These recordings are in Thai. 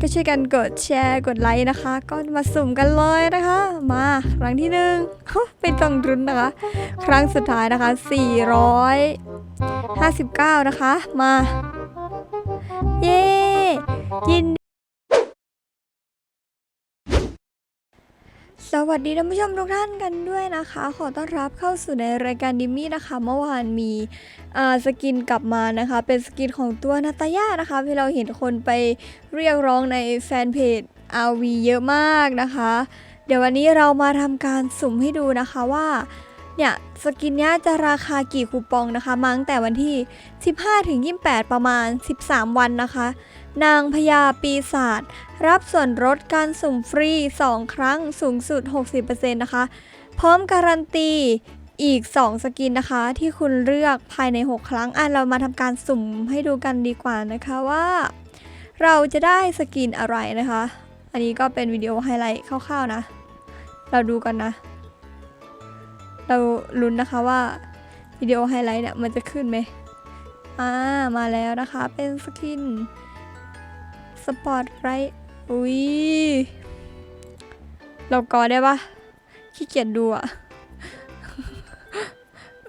ก็ช่วยกันกดแชร์กดไลค์นะคะ ก็มาสุ่มกันเลยนะคะ มาครั้งที่หนึ่งเป็นตองรุนนะคะ ครั้งสุดท้ายนะคะ 459 นะคะ มา เย้ยิน สวัสดีท่านผู้ชมทุกท่านกันด้วยนะคะ ขอต้อนรับเข้าสู่ในรายการดิมมี่นะคะ เมื่อวานมีสกินกลับมานะคะ เป็นสกินของตัวนาตาย่านะคะที่เราเห็นคนไปเรียกร้องในแฟนเพจ RV เยอะมากนะคะ เดี๋ยววันนี้เรามาทำการสุ่มให้ดูนะคะว่า เนี่ยสกินเนี้ยจะราคากี่คูปองนะคะ มาตั้งแต่วันที่ 15ถึง28 ประมาณ 13 วันนะคะ นางพญาปีศาจรับส่วนลดการสุ่มฟรี 2 ครั้งสูงสุด 60%นะคะ พร้อมการันตีอีก 2 สกินนะคะ ที่คุณเลือกภายใน 6 ครั้งอะเรามาทำการสุ่มให้ดูกันดีกว่านะคะว่า เราจะได้สกินอะไรนะคะ อันนี้ก็เป็นวิดีโอไฮไลท์คร่าวๆนะ เราดูกันนะ เราลุ้นนะคะว่าวิดีโอไฮไลท์เนี่ยมันจะขึ้นไหมอ่ามาแล้วนะคะเป็นสกินสปอตไรท์อุ้ยเรากอได้ปะขี้เกียจดูอะ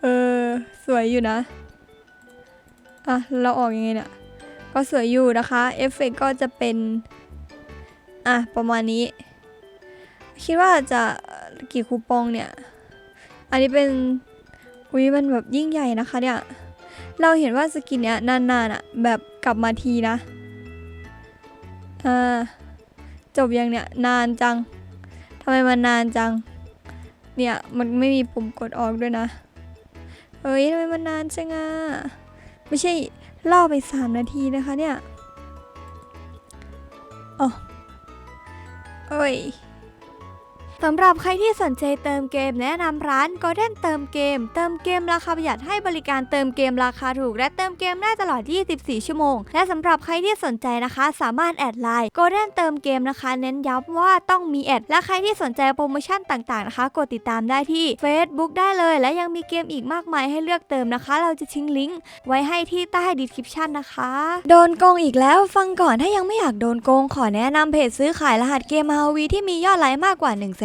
เออ สวยอยู่นะ อะ เราออกยังไงเนี่ย ก็สวยอยู่นะคะ เอฟเฟกต์ก็จะเป็น อะ ประมาณนี้ คิดว่าจะกี่คูปองเนี่ย อันนี้เป็นอุ้ยมันแบบยิ่งใหญ่นะคะเนี่ย เราเห็นว่าสกินเนี้ยนานๆอะแบบกลับมาทีนะอ่าจบยังเนี่ยนานจังทำไมมันนานจัง เนี่ยมันไม่มีปุ่มกดออกด้วยนะเฮ้ยทำไมมันนานจังอะไม่ใช่ล่อไปสามนาทีนะคะเนี่ยอ๋อเอ้ย สำหรับใครที่สนใจเติมเกมแนะนำร้าน Golden เติมเกม เติมเกมราคาประหยัดให้บริการเติมเกมราคาถูก และเติมเกมได้ตลอด 24 ชั่วโมง และสำหรับใครที่สนใจนะคะ สามารถแอดไลน์ Golden เติมเกมนะคะ เน้นย้ำว่าต้องมีแอด และใครที่สนใจโปรโมชั่นต่างๆนะคะกดติดตามได้ที่ Facebook ได้เลย และยังมีเกมอีกมากมายให้เลือกเติมนะคะ เราจะทิ้งลิงก์ไว้ให้ที่ใต้ดีคริปชันนะคะ โดนโกงอีกแล้วฟังก่อนถ้ายังไม่อยากโดนโกงขอแนะนำเพจซื้อขายรหัสเกม RV ที่มียอดไลค์มากกว่า1 0 0 0 0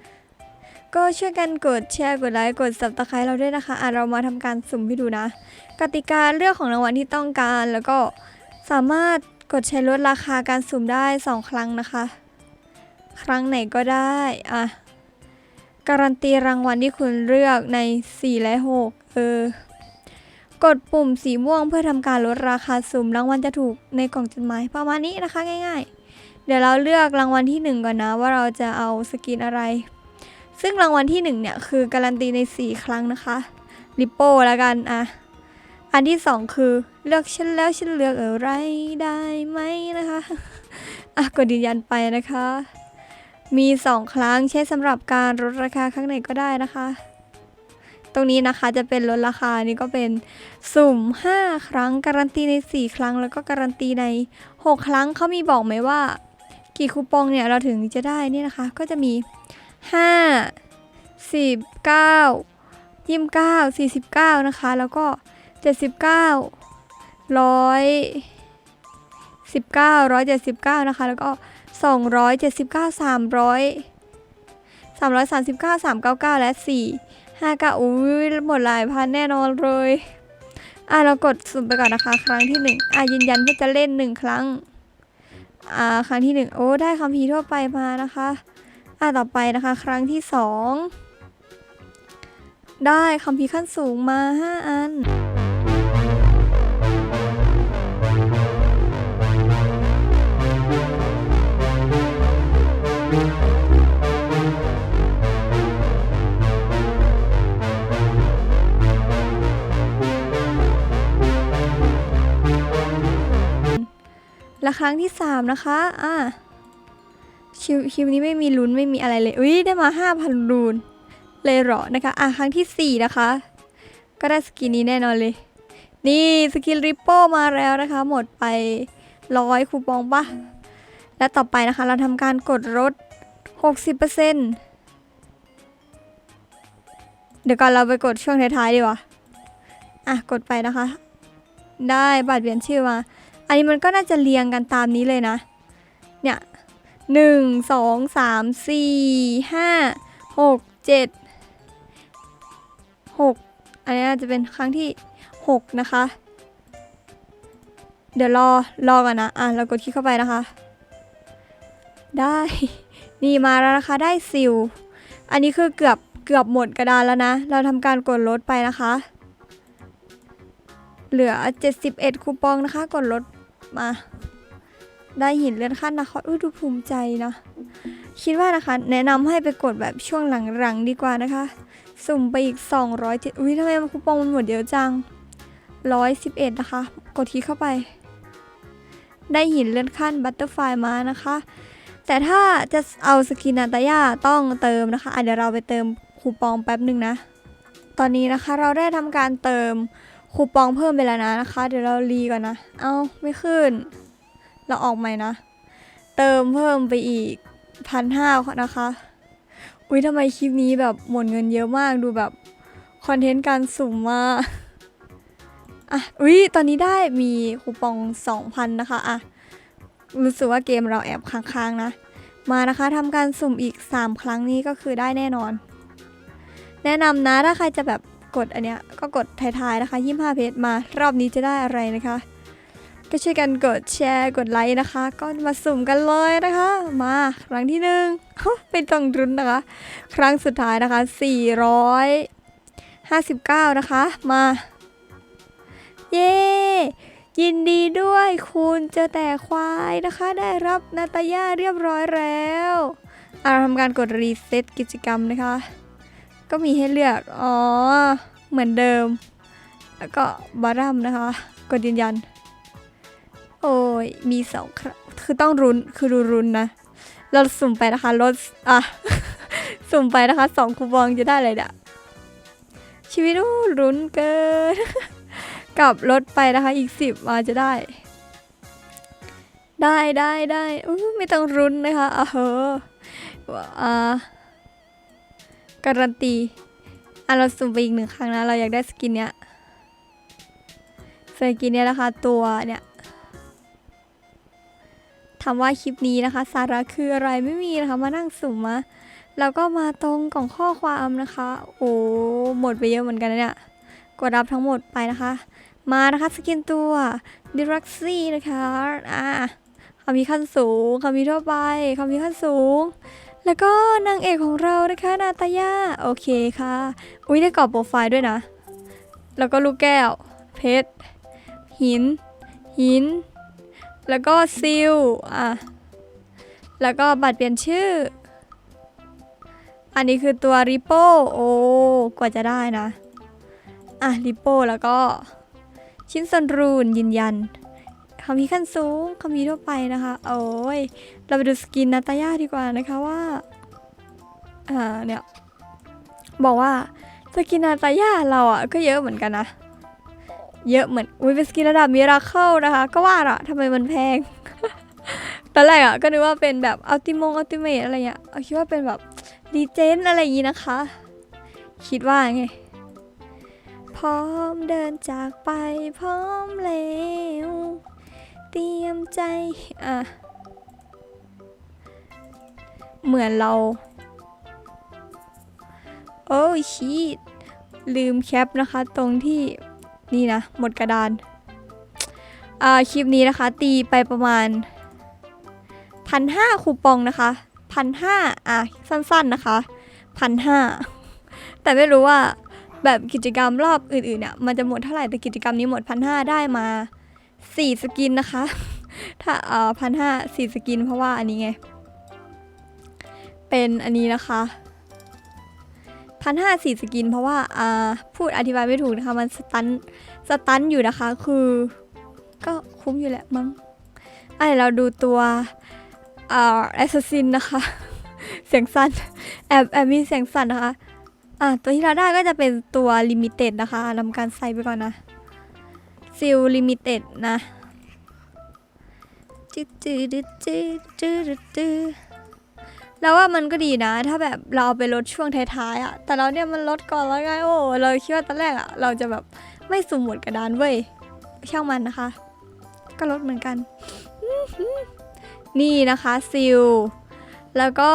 ก็ช่วยกันกดแชร์กดไลค์กด subscribe เราด้วยนะคะอะเรามาทำการสุ่มให้ดูนะ กติกาเลือกของรางวัลที่ต้องการแล้วก็สามารถกดใช้ลดราคาการสุ่มได้ 2 ครั้งนะคะ ครั้งไหนก็ได้อะการันตีรางวัลที่คุณเลือกใน 4 และ 6 เออ กดปุ่มสีม่วงเพื่อทำการลดราคาสุ่มรางวัลจะถูกในกล่องจดหมายประมาณนี้นะคะง่าย ๆ เดี๋ยวเราเลือกรางวัลที่ 1 ก่อนนะว่าเราจะเอาสกินอะไร ซึ่งรางวัลที่ 1 เนี่ย คือการันตีใน 4 ครั้งนะคะลิปโป้แล้วกันอะอันที่ 2 คือเลือกฉันแล้วฉันเลือกอะไรได้ไหมนะคะอะกดยืนยันไปนะคะ มี 2 ครั้งใช้สำหรับการลดราคาครั้งไหนก็ได้นะคะ ตรงนี้นะคะจะเป็นลดราคานี่ก็เป็นสุ่ม 5 ครั้ง การันตีใน 4 ครั้ง แล้วก็การันตีใน 6 ครั้งเขามีบอกไหมว่า กี่คูปองเนี่ยเราถึงจะได้นี่นะคะ ก็จะมี ห้าสิบเก้ายี่สิบเก้าสี่สิบเก้านะคะ แล้วก็เจ็ดสิบเก้าร้อยสิบเก้าร้อยเจ็ดสิบเก้านะคะ แล้วก็สองร้อยเจ็ดสิบเก้าสามร้อยสามร้อยสามสิบเก้าสามเก้าเก้าและสี่ห้าเก้าอุ้ยหมดหลายพันแน่นอนเลยอะเรากดสุ่มไปก่อนนะคะ ครั้งที่หนึ่งอะยืนยันเพื่อจะเล่นหนึ่งครั้งอ่าครั้งที่หนึ่งโอ้ได้คัมภีทั่วไปมานะคะ อ่าต่อไปนะคะ ครั้งที่สองได้คัมภีขั้นสูงมา 5 อัน และครั้งที่ 3 นะคะ อ่า ชิวคิวนี้ไม่มีลุ้นไม่มีอะไรเลยอุ้ยได้มา 5,000รูนเลยเหรอนะคะ อะ ครั้งที่ 4 นะคะ ก็ได้สกินนี้แน่นอนเลย นี่สกินริปโป้มาแล้วนะคะ หมดไปร้อยคูปองปะและต่อไปนะคะ เราทำการกดลด60%เดี๋ยวก่อนเราไปกดช่วงท้ายๆดีกว่า อะ กดไปนะคะ ได้บัตรเปลี่ยนชื่อมา อันนี้มันก็น่าจะเรียงกันตามนี้เลยนะ เนี่ย หนึ่งสองสามสี่ห้าหกเจ็ดหกอันนี้น่าจะเป็นครั้งที่หกนะคะ เดี๋ยวรอรอกันนะ อะเรากดคลิกเข้าไปนะคะ ได้ นี่มาแล้วนะคะ ได้ซิลอันนี้คือเกือบเกือบหมดกระดานแล้วนะ เราทำการกดลดไปนะคะ เหลือ 71 คูปองนะคะ กดลดมา ได้หินเลื่อนขั้นนะคะอุ้ดูภูมิใจนะคิดว่านะคะ แนะนำให้ไปกดแบบช่วงหลังๆดีกว่านะคะ สุ่มไปอีก 200อุ้ยทำไมคูปองมันหมดเยอะจัง 111 นะคะ กดคลิกเข้าไป ได้หินเลื่อนขั้นบัตเตอร์ไฟมานะคะ แต่ถ้าจะเอาสกินนาตายาต้องเติมนะคะอะเดี๋ยวเราไปเติมคูปองแป๊บหนึ่งนะ ตอนนี้นะคะเราได้ทำการเติมคูปองเพิ่มไปแล้วนะนะคะ เดี๋ยวเรารีก่อนนะ เอาไม่ขึ้น เราออกใหม่นะ เติมเพิ่มไปอีกพันห้านะคะ อุ้ยทำไมคลิปนี้แบบหมดเงินเยอะมากดูแบบคอนเทนต์การสุ่มมาอะอุ้ยตอนนี้ได้มีคูปอง 2,000 นะคะอะรู้สึกว่าเกมเราแอบค้างๆนะ มานะคะทำการสุ่มอีก 3 ครั้งนี้ก็คือได้แน่นอน แนะนำนะถ้าใครจะแบบกดอันเนี้ยก็กดท้ายๆนะคะ 25 เพจมารอบนี้จะได้อะไรนะคะ ก็ช่วยกันกดแชร์กดไลค์นะคะ ก็มาสุ่มกันเลยนะคะ มาครั้งที่หนึ่งเป็นต้องรุนนะคะ ครั้งสุดท้ายนะคะ 459 นะคะ มา เย้ยินดีด้วยคุณเจอแต่ควายนะคะ ได้รับนาตายาเรียบร้อยแล้วอะเราทำการกดรีเซ็ตกิจกรรมนะคะ ก็มีให้เลือก อ๋อ เหมือนเดิม แล้วก็บารัมนะคะ กดยืนยัน โอ้ยมีสองครั้งคือต้องรุนคือดูรุนนะ เราสุ่มไปนะคะลดอะ สุ่มไปนะคะสองคูปองจะได้เลยเด้ะชีวิตโอ้รุนเกิน กับลดไปนะคะอีกสิบมาจะได้ ได้ได้ได้ไม่ต้องรุนนะคะอะเฮออ่าการันตีอะเราสุ่มไปอีกหนึ่งครั้งนะ เราอยากได้สกินเนี้ยสกินเนี้ยนะคะ ตัวเนี่ย ถามว่าคลิปนี้นะคะ สาระคืออะไรไม่มีนะคะ มานั่งสุ่มมาแล้วก็มาตรงกล่องข้อความนะคะ โอ้หมดไปเยอะเหมือนกันนะเนี่ยกดรับทั้งหมดไปนะคะ มานะคะสกินตัวดิรักซี่นะคะอ่าคำมีขั้นสูงคำมีทั่วไปคำมีขั้นสูง แล้วก็นางเอกของเรานะคะนาตายาโอเคค่ะอุ้ยได้กรอบโปรไฟล์ด้วยนะ แล้วก็ลูกแก้ว เพชรหิน หิน แล้วก็ซิลอะ แล้วก็บัตรเปลี่ยนชื่อ อันนี้คือตัวริปโป้โอ้กว่าจะได้นะ อะริปโป้แล้วก็ ชิ้นส่วนรูนยืนยันคำพีขั้นสูงคำพีทั่วไปนะคะ โอ้ย เราไปดูสกินนาตายาดีกว่านะคะว่า อ่าเนี่ย บอกว่าสกินนาตายาเราอะก็เยอะเหมือนกันนะ เยอะเหมือนอุ้ยเป็นสกินระดับมิราเคิลนะคะ ก็ว่าละทำไมมันแพง ตอนแรกอะก็นึกว่าเป็นแบบอัลติมงอัลติเมทอะไรเงี้ยเอาคิดว่าเป็นแบบดีเจนอะไรอย่างงี้นะคะ คิดว่าไง พร้อมเดินจากไปพร้อมแล้วเตรียมใจ อะ เหมือนเรา โอ้ชีตลืมแคปนะคะตรงที่ นี่นะ หมดกระดานอ่าคลิปนี้นะคะ ตีไปประมาณพันห้าคูปองนะคะพันห้าอะสั้นๆนะคะพันห้าแต่ไม่รู้ว่าแบบกิจกรรมรอบอื่นๆเนี่ยมันจะหมดเท่าไหร่แต่กิจกรรมนี้หมดพันห้าได้มาสี่สกินนะคะ ถ้าอ่าพันห้าสี่สกินเพราะว่าอันนี้ไง เป็นอันนี้นะคะ พันห้าสี่สกิน เพราะว่าอ่าพูดอธิบายไม่ถูกนะคะ มันสตันสตันอยู่นะคะ คือ ก็คุ้มอยู่แหละมั้งอะเดี๋ยวเราดูตัวอ่าแอสซัสซินนะคะ เสียงสั้นแอบแอบมีเสียงสั่นนะคะอะตัวที่เราได้ก็จะเป็นตัวลิมิเต็ดนะคะทำการใส่ไปก่อนนะซิลลิมิเต็ดนะจืดจืดจืดจืดจืด แล้วว่ามันก็ดีนะ ถ้าแบบเราเอาไปลดช่วงท้ายๆอะ แต่เราเนี่ยมันลดก่อนแล้วไงโอ้เราคิดว่าตอนแรกอะ เราจะแบบไม่สุ่มหมดกระดานเว้ยช่างมันนะคะ ก็ลดเหมือนกัน นี่นะคะซิลแล้วก็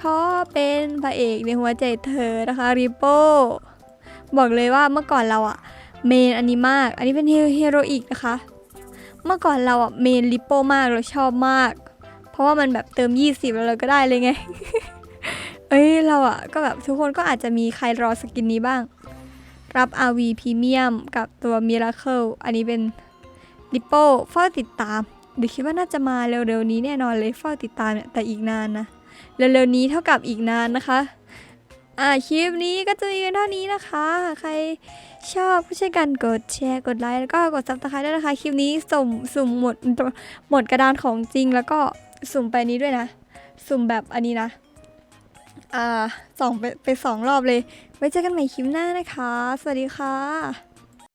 ขอเป็นพระเอกในหัวใจเธอนะคะริโป้บอกเลยว่าเมื่อก่อนเราอะเมนอันนี้มาก อันนี้เป็นเฮโรอีกนะคะ เมื่อก่อนเราอะเมนริโป้มากเราชอบมาก เพราะว่ามันแบบเติม 20 แล้วเราก็ได้เลยไง เอ้ยเราอะก็แบบทุกคนก็อาจจะมีใครรอสกินนี้บ้าง รับ RV Premium กับตัว Miracle อันนี้เป็นริโป้เฝ้าติดตาม เดี๋ยวคิดว่าน่าจะมาเร็วๆนี้แน่นอนเลยเฝ้าติดตามเนี่ยแต่อีกนานนะเร็วๆนี้เท่ากับอีกนานนะคะอ่าคลิปนี้ก็จะมีเพียงเท่านี้นะคะ ใครชอบก็ช่วยกันกดแชร์กดไลค์แล้วก็กดซับสไครต์ด้วยนะคะ คลิปนี้สุ่มสุ่มหมดหมดกระดานของจริงแล้วก็ สุ่มไปนี้ด้วยนะ สุ่มแบบอันนี้นะ อ่าสองไปไปสองรอบเลย ไว้เจอกันใหม่คลิปหน้านะคะ สวัสดีค่ะ